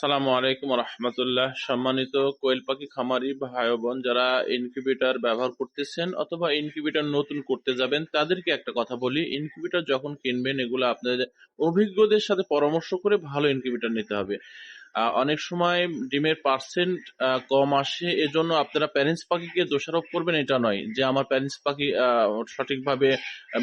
সালামু আলাইকুম রহমতুল্লাহ। সম্মানিত কোয়েল পাখি খামারি ভাই বোন, যারা ইনকিউবেটার ব্যবহার করতেছেন অথবা ইনকিউবেটার নতুন করতে যাবেন, তাদেরকে একটা কথা বলি, ইনকিউবেটার যখন কিনবেন, এগুলো আপনাদের অভিজ্ঞদের সাথে পরামর্শ করে ভালো ইনকিউবেটার নিতে হবে। অনেক সময় ডিমের পার্সেন্ট কম আসে, এজন্য আপনারা প্যারেন্টস পাখিকে দোষারোপ করবেন, এটা নয় যে আমার প্যারেন্টস পাখি সঠিকভাবে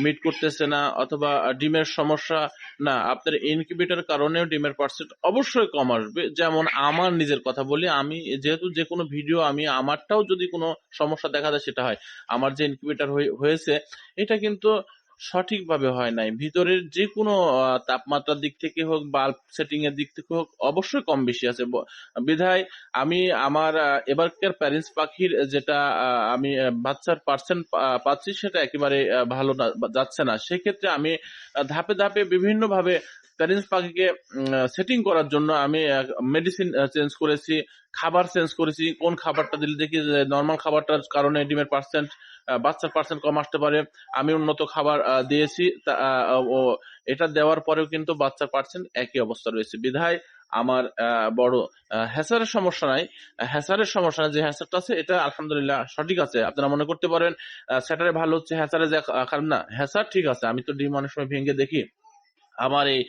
মিট করতেছে না, অথবা ডিমের সমস্যা, না, আপনার ইনকিউবেটর কারণেও ডিমের পার্সেন্ট অবশ্যই কম আসবে, যেমন আমার নিজের কথা বলি, আমি যেহেতু যে কোনো ভিডিও আমি, আমারটাও যদি কোনো সমস্যা দেখা যায় সেটা হয়, আমার যে ইনকিউবেটর হয়েছে, এটা কিন্তু সঠিকভাবে হয় নাই। ভিতরের যে কোনো তাপমাত্রার দিক থেকে হোক বাল্ব সেটিং এর দিক থেকে হোক, অবশ্যই কম বেশি আছে। বিধায় আমি আমার এবারকার প্যারেন্টস পাখির যেটা আমি বাচ্চার পার্সেন্ট পাচ্ছি সেটা একেবারে ভালো যাচ্ছে না। সেক্ষেত্রে আমি ধাপে ধাপে বিভিন্ন ভাবে প্যারেন্টস পাখিকে সেটিং করার জন্য আমি মেডিসিন চেঞ্জ করেছি, খাবার চেঞ্জ করেছি, কোন খাবারটা দিলে দেখি নর্মাল খাবারটার কারণে ডিমের পার্সেন্ট বাচ্চার পার্সেন্ট কম আসতে পারে। আমি উন্নত খাবার দিয়েছি এটা দেওয়ার পরেও কিন্তু বাচ্চার পার্সেন্ট একই অবস্থা রয়েছে। বিধায় আমার বড় হ্যাসারের সমস্যা নাই। হ্যাসারের সমস্যা নাই, যে হ্যাসারটা আছে, এটা আলহামদুলিল্লাহ সঠিক আছে। আপনারা মনে করতে পারেন স্যাটারে ভালো হচ্ছে, হ্যাসারে যে খারাপ না। হ্যাসার ঠিক আছে, আমি তো ডিম অনেক সময় ভেঙে দেখি। আমার এই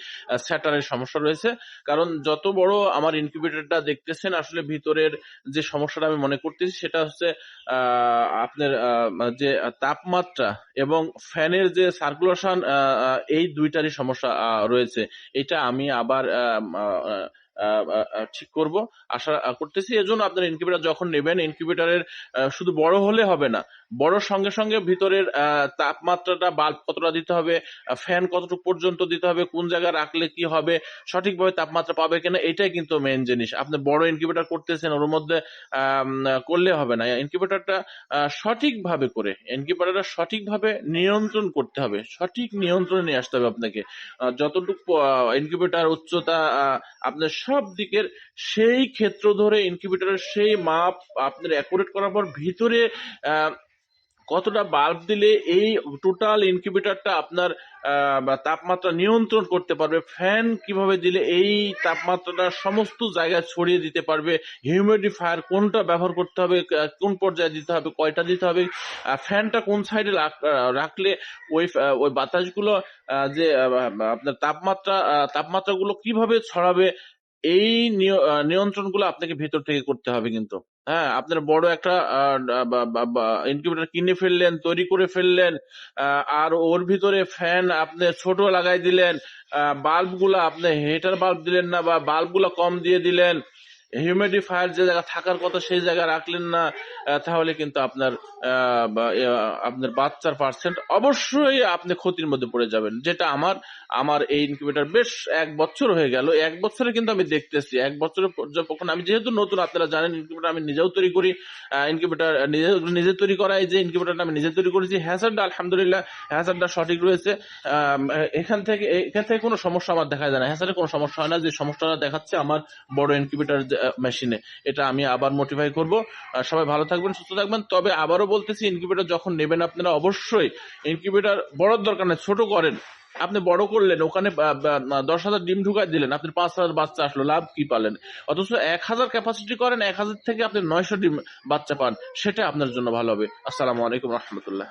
স্যাটারের সমস্যা রয়েছে। কারণ যত বড় আমার ইনকিউবেটরটা দেখতেছেন, আসলে ভিতরের যে সমস্যাটা আমি মনে করতেছি, সেটা হচ্ছে আপনার যে তাপমাত্রা এবং ফ্যানের যে সার্কুলেশন এই দুইটারই সমস্যা রয়েছে। এটা আমি আবার ঠিক করব। আশা করতেছি, এজন্য আপনার ইনকিউবেটর যখন নেবেন ইনকিউবেটরের শুধু বড় হলে হবে না, বড় সঙ্গে সঙ্গে ভিতরের তাপমাত্রাটা বাল্ব কতটা দিতে হবে ফ্যান কতটুকু পর্যন্ত দিতে হবে, কোন জায়গায় রাখলে কি হবে, সঠিকভাবে তাপমাত্রা পাবে কিনা, এটাই কিন্তু মেন জিনিস। আপনি বড় ইনকিউবেটর করতেছেন, ওর মধ্যে করলে হবে না। ইনকিউবেটরটা সঠিকভাবে করে ইনকিউবেটরটা সঠিকভাবে নিয়ন্ত্রণ করতে হবে, সঠিক নিয়ন্ত্রণে নিয়ে আসতে হবে আপনাকে। যতটুকু ইনকিউবেটর উচ্চতা আপনার সব দিকের সেই ক্ষেত্র ধরে ইনকিউবেটরের সেই মাপ আপনার অ্যাকুরেট করার পর ভিতরে কতটা বাল্ব দিলে এই টোটাল ইনকিউবেটরটা আপনার তাপমাত্রা নিয়ন্ত্রণ করতে পারবে ফ্যান কীভাবে দিলে এই তাপমাত্রাটা সমস্ত জায়গায় ছড়িয়ে দিতে পারবে হিউমিডিফায়ার কোনটা ব্যবহার করতে হবে কোন পর্যায়ে দিতে হবে, কয়টা দিতে হবে ফ্যানটা কোন সাইডে রাখলে ওই ওই বাতাসগুলো যে আপনার তাপমাত্রা তাপমাত্রাগুলো কীভাবে ছড়াবে এই নিয়ন্ত্রণগুলো আপনাকে ভেতর থেকে করতে হবে কিন্তু। হ্যাঁ আপনার বড় একটা ইনকিউবেটর কিনে ফেললেন, তৈরি করে ফেললেন আর ওর ভিতরে ফ্যান আপনি ছোট লাগাই দিলেন বাল্বগুলা আপনি হেটার বাল্ব দিলেন না বা বাল্বগুলা কম দিয়ে দিলেন হিউমিডিফায়ার যে জায়গা থাকার কথা সেই জায়গায় রাখলেন না তাহলে কিন্তু আপনার আপনার বাচ্চার পার্সেন্ট অবশ্যই আপনি ক্ষতির মধ্যে পড়ে যাবেন। যেটা আমার আমার এই ইনকিউবেটর বেশ এক বছর হয়ে গেল। এক বছরে কিন্তু আমি দেখতেছি, এক বছরে পর যখন আমি যেহেতু নতুন, আপনারা জানেন ইনকিউবেটর আমি নিজেও তৈরি করি ইনকিউবেটর নিজে নিজে তৈরি করা এই যে ইনকিউবেটরটা আমি নিজে তৈরি করেছি হ্যাসারটা আলহামদুলিল্লাহ হ্যাসারটা সঠিক রয়েছে। এখান থেকে এখান থেকে কোনো সমস্যা আমার দেখা যায় না। হ্যাসারে কোনো সমস্যা হয় না, যে সমস্যাটা দেখাচ্ছে আমার বড় ইনকিউবেটর মেশিনে এটা আমি আবার মোটিফাই করব। সবাই ভালো থাকবেন, সুস্থ থাকবেন। তবে আবারও বলতেছি ইনকিউবেটর যখন নেবেন আপনারা অবশ্যই ইনকিউবেটর বড় দরকার নেই, ছোট করেন। আপনি বড় করলেন, ওখানে দশ হাজার ডিম ঢুকাই দিলেন, আপনি পাঁচ হাজার বাচ্চা আসলো, লাভ কি পালেন? অথচ এক হাজার ক্যাপাসিটি করেন, এক হাজার থেকে আপনি নয়শো ডিম বাচ্চা পান, সেটা আপনার জন্য ভালো হবে। আসসালামু আলাইকুম রহমতুল্লাহ।